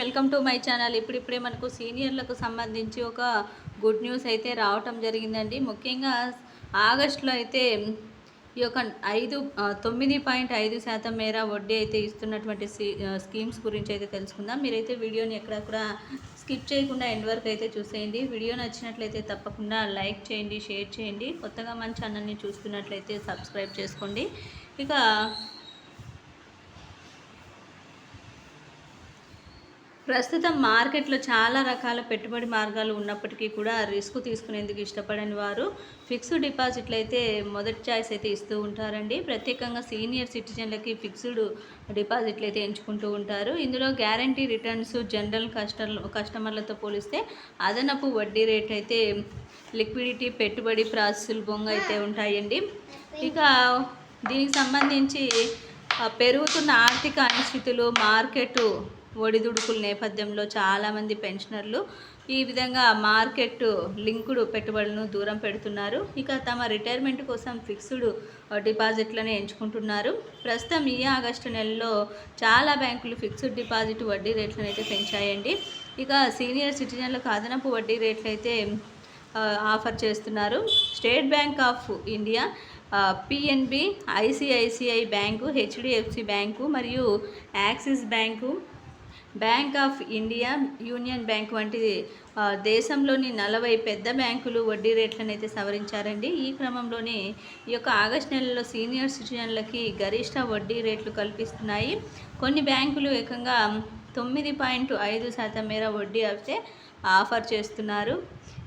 Welcome to my channel. ఇప్పుడిప్పుడే మనకు సీనియర్లకు సంబంధించి ఒక గుడ్ న్యూస్ అయితే రావటం జరిగిందండి. ముఖ్యంగా ఆగస్టులో అయితే ఈ యొక్క ఐదు తొమ్మిది పాయింట్ ఐదు శాతం మేర వడ్డీ అయితే ఇస్తున్నటువంటి స్కీమ్స్ గురించి అయితే తెలుసుకుందాం. మీరైతే వీడియోని ఎక్కడ కూడా స్కిప్ చేయకుండా ఎండ్ వరకు అయితే చూసేయండి. వీడియో నచ్చినట్లయితే తప్పకుండా లైక్ చేయండి షేర్ చేయండి. కొత్తగా మన ఛానల్ని చూస్తున్నట్లయితే సబ్స్క్రైబ్ చేసుకోండి. ఇక ప్రస్తుతం మార్కెట్లో చాలా రకాల పెట్టుబడి మార్గాలు ఉన్నప్పటికీ కూడా రిస్క్ తీసుకునేందుకు ఇష్టపడని వారు ఫిక్స్డ్ డిపాజిట్లు అయితే మొదటి ఛాయిస్ అయితే ఇస్తూ ఉంటారండి. ప్రత్యేకంగా సీనియర్ సిటిజన్లకి ఫిక్స్డ్ డిపాజిట్లు అయితే ఎంచుకుంటూ ఉంటారు. ఇందులో గ్యారంటీ రిటర్న్స్ జనరల్ కస్టర్ కస్టమర్లతో పోలిస్తే అదనపు వడ్డీ రేట్ అయితే లిక్విడిటీ పెట్టుబడి ప్రాసెస్ సులభంగా అయితే ఉంటాయండి. ఇక దీనికి సంబంధించి పెరుగుతున్న ఆర్థిక అనిశ్చితులు మార్కెట్ ఒడిదుడుకుల నేపథ్యంలో చాలామంది పెన్షనర్లు ఈ విధంగా మార్కెట్ లింకుడ్ పెట్టుబడులను దూరం పెడుతున్నారు. ఇక తమ రిటైర్మెంట్ కోసం ఫిక్స్డ్ డిపాజిట్లను ఎంచుకుంటున్నారు. ప్రస్తుతం ఈ ఆగస్టు నెలలో చాలా బ్యాంకులు ఫిక్స్డ్ డిపాజిట్ వడ్డీ రేట్లను అయితే పెంచాయండి. ఇక సీనియర్ సిటిజన్లకు అదనపు వడ్డీ రేట్లు అయితే ఆఫర్ చేస్తున్నారు. State Bank of India PNB ICICI bank HDFC bank మరియు Axis bank Bank of India Union Bank వంటి దేశంలోని నలభై పెద్ద బ్యాంకులు వడ్డీ రేట్లను అయితే సవరించారండి. ఈ క్రమంలోనే ఈ యొక్క ఆగస్ట్ నెలలో సీనియర్ సిటిజన్లకి గరిష్ట వడ్డీ రేట్లు కల్పిస్తున్నాయి. కొన్ని బ్యాంకులు ఏకంగా తొమ్మిది పాయింట్ ఐదు శాతం మేర వడ్డీ అయితే ఆఫర్ చేస్తున్నారు.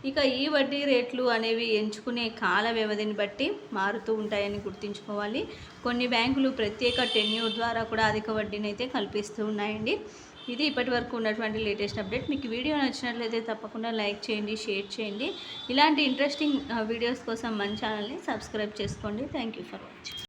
ఇక ఈ వడ్డీ రేట్లు అనేవి ఎంచుకునే కాల వ్యవధిని బట్టి మారుతూ ఉంటాయని గుర్తుంచుకోవాలి. కొన్ని బ్యాంకులు ప్రత్యేక టెన్యూర్ ద్వారా కూడా అధిక వడ్డీని అయితే కల్పిస్తూ ఉన్నాయండి. ఇది ఇప్పటి వరకు ఉన్నటువంటి లేటెస్ట్ అప్డేట్. మీకు వీడియో నచ్చినట్లయితే తప్పకుండా లైక్ చేయండి షేర్ చేయండి. ఇలాంటి ఇంట్రెస్టింగ్ వీడియోస్ కోసం మన ఛానల్ని సబ్స్క్రైబ్ చేసుకోండి. Thank you for watching.